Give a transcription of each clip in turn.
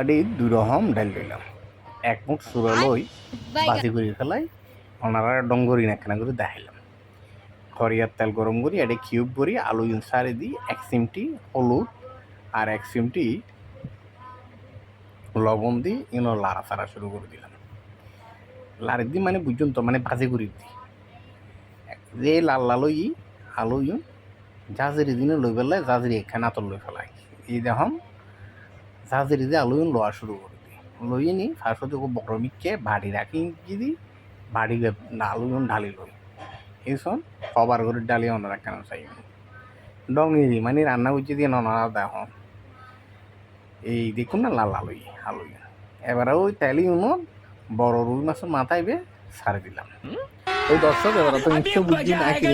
আডি দুই রকম ডাল লইলাম এক মুঠ চূড়া লই বাজি করে ফেলাই ওনারা ডঙ্গরি নাখানা করে দেখাইলাম। খরিয়ার তেল গরম করি এটা কিউব করি আলু সারে দিই এক চিমটি হলুদ আর এক চিমটি লবণ দিই এগুলো লাড়া ছাড়া শুরু করে দিলাম। লাড়ি দিই মানে বুঝুন তো মানে ভাজি করে দিই যে লাল লাল আলু জাজিরি দিনে লই পেলাই জাজিরি এখানে আতর লই ফেলাই। এই দেখম জাজিরি দিয়ে আলু ইউন লোয়া শুরু করে লই নি ফার্স্টতে বড় মিটকে বাড়ি রাখি কি দিই? বাড়ি আলু ইউন ঢালি লই। এইসব সবার করে ডালি ওনারা কেন চাই ডঙ্গি মানে রান্না করছে দিয়ে ওনারা দেখো এই দেখুন না, লাল আলুই আলুই এবারে ওই তেলি উনো, বড় রুই মাছের মাথায় বে ছাড়ে দিলাম। ওই দর্শক, এবার তো নিশ্চয় বুঝছি না কি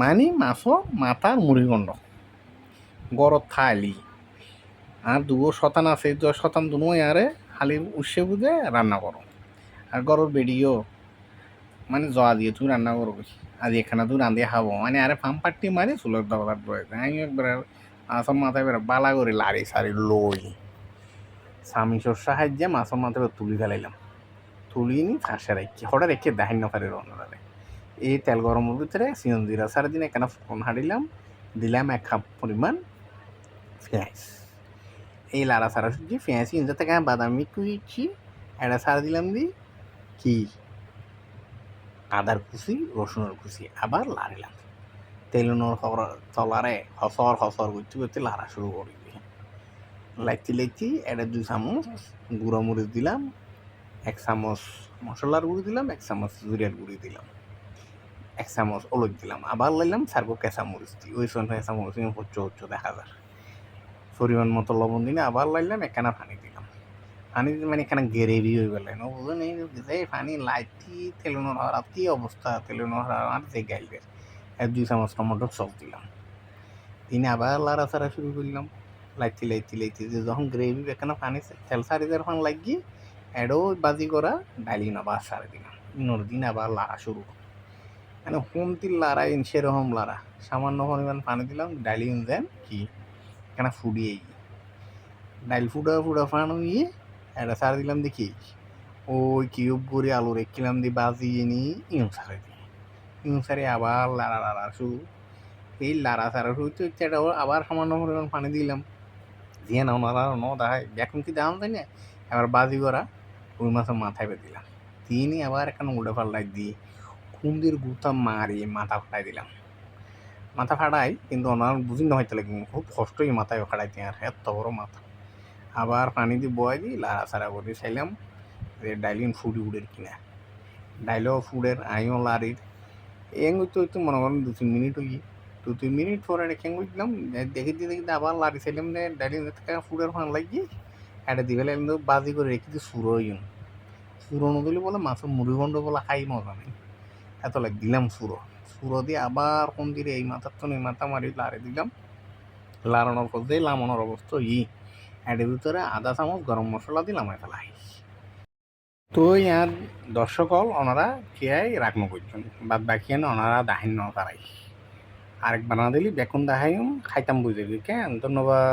মানে মাছও মাথার মুড়ি গন্ড গরত থাইলি আর দুগো শতান আছে দশ শতান দুনো আরে খালি উৎসে বুঝে রান্না করো। আর গরর বেডিও মানে জয়া দিয়ে তুই রান্না করো আজ এখানে তুই রাঁধিয়ে খাব। মানে আরে পাম পাট্টি মারি চুলোর দরকার রয়েছে আমি একবার মাছের মাথায় বেড়ে বালা করে লাড়ি সারি লই। স্বামী স্বামীসর সাহায্যে মাছের মাথায় তুলি ফেলাইলাম। তুলি নি ফাঁসে রেখে, হঠাৎ রেখে দেখাই না পারে রান্নারে এই তেল গরমের ভিতরে সিয়ন জিরা এখানে ফোন হারিলাম, দিলাম এক কাপ পরিমাণ পেঁয়াজ। এই লাড়া সারা সুজি পেঁয়াজ ইঞ্জা থেকে বাদামি কুইছি এটা সারা দিলাম দি, কি? আদার কুচি, রসুনের কুচি, আবার লাড়িলাম তেলুনোর খবর তলারে হসর হসর করতে করতে লাড়া শুরু করে দিই লাইতে লাইতে এটা দুই চামচ গুঁড়ো মরিচ দিলাম, এক চামচ মশলার গুঁড়ি দিলাম, এক চামচ জিরার গুঁড়ি দিলাম। এক চামচ অলক দিলাম, আবার লাইলাম সারবো কেঁচা মরিচ দিই ওই সময় কেঁচা মরিচ হচ্ছ হচ্ছ দেখা যায় পরিমাণ মতো লবণ দিলে আবার লাইলাম একখানা পানি দিলাম। পানি মানে এখানে গ্রেভি হয়ে গেল। না বুঝলেন এই পানি লাইটি তেলুনোর হওয়ার কি অবস্থা তেলুনোর হওয়ার আর যে গাইলে এক দুই চামচ টমেটোর সস দিলাম। তিনি আবার লাড়া ছাড়া শুরু করলাম। লাইতে লাইতে লাইতে যে যখন গ্রেভি এখানে পানি তেল সারি যখন লাগি এডও বাজি করা ডালি না আবার সারি দিলাম। ইনোর দিন আবার লাড়া শুরু। মানে হোমতি লাড়া ইন সেরকম লাড়া। সামান্য পরিমাণ পানি দিলাম ডালি দেন কি? এখানে ফুডিয়ে ডাইল ফুটা ফুটা ফানো ইয়ে এটা সার দিলাম দেখি। ওই কিউব করে আলু রেখলাম দিয়ে বাজিয়ে নিয়ে ইউন সারে দিই ইউন সারে আবার লাড়া লাড়া শুরু। এই লাড়া সারা শুরু তো এটা আবার সামান্য পরিমাণ পানি দিলাম। দিয়ে না ওনারা ন দেখায় এখন কি দাম তাই না এবার বাজি করা, ওই মাছের মাথায় বেঁধে দিলাম। তিনি আবার এখানে উল্টে পাল্টাই দিয়ে খুন্দির গুতা মারিয়ে মাথা ফাটাই দিলাম। মাথা ফাটাই কিন্তু ওনার বুঝি না হয়তো লাগে, খুব কষ্টই মাথায় ফাটাইতে আর এত বড় মাথা। আবার পানি দিয়ে বয় দিই লাড়া সারা করে চাইলাম যে ডাইলিন ফুড উড়ের কিনা। ডাইলও ফুডের আইও লাড়ির। এং তো একটু মনে করেন দু তিন মিনিট হই দু তিন মিনিট পরে এটা রেখে দিলাম দেখে দিয়ে দেখি আবার লাড়ি চাইলাম যে ডাইলিন ফুডের ফান লাগি, এটা দিয়ে ফেলে বাজি করে রেখে দিয়ে সুরো ইউন সুরো নদলি বলে মাছের মুড়ি গন্ড বলে খাই মজা নেই। এত লাগ দিলাম সুরো। সুরো দিয়ে আবার কোন দিকে? এই মাথার তো এই মাথা মারি লাড়ে দিলাম। লাড়ানোর পর দিয়ে লামানোর অবস্থা, ই। এর ভিতরে আদা, চামচ, গরম মশলা দিলাম ফেলাই তো ইয়ার দর্শক হল, ওনারা খেয়াই রাখনো করছেন। বাদ বাকি ওনারা দাহিন তারাই আরেক বানা দিলি, বেকুন দাহাইম, খাইতাম বুঝে কেন? ধন্যবাদ।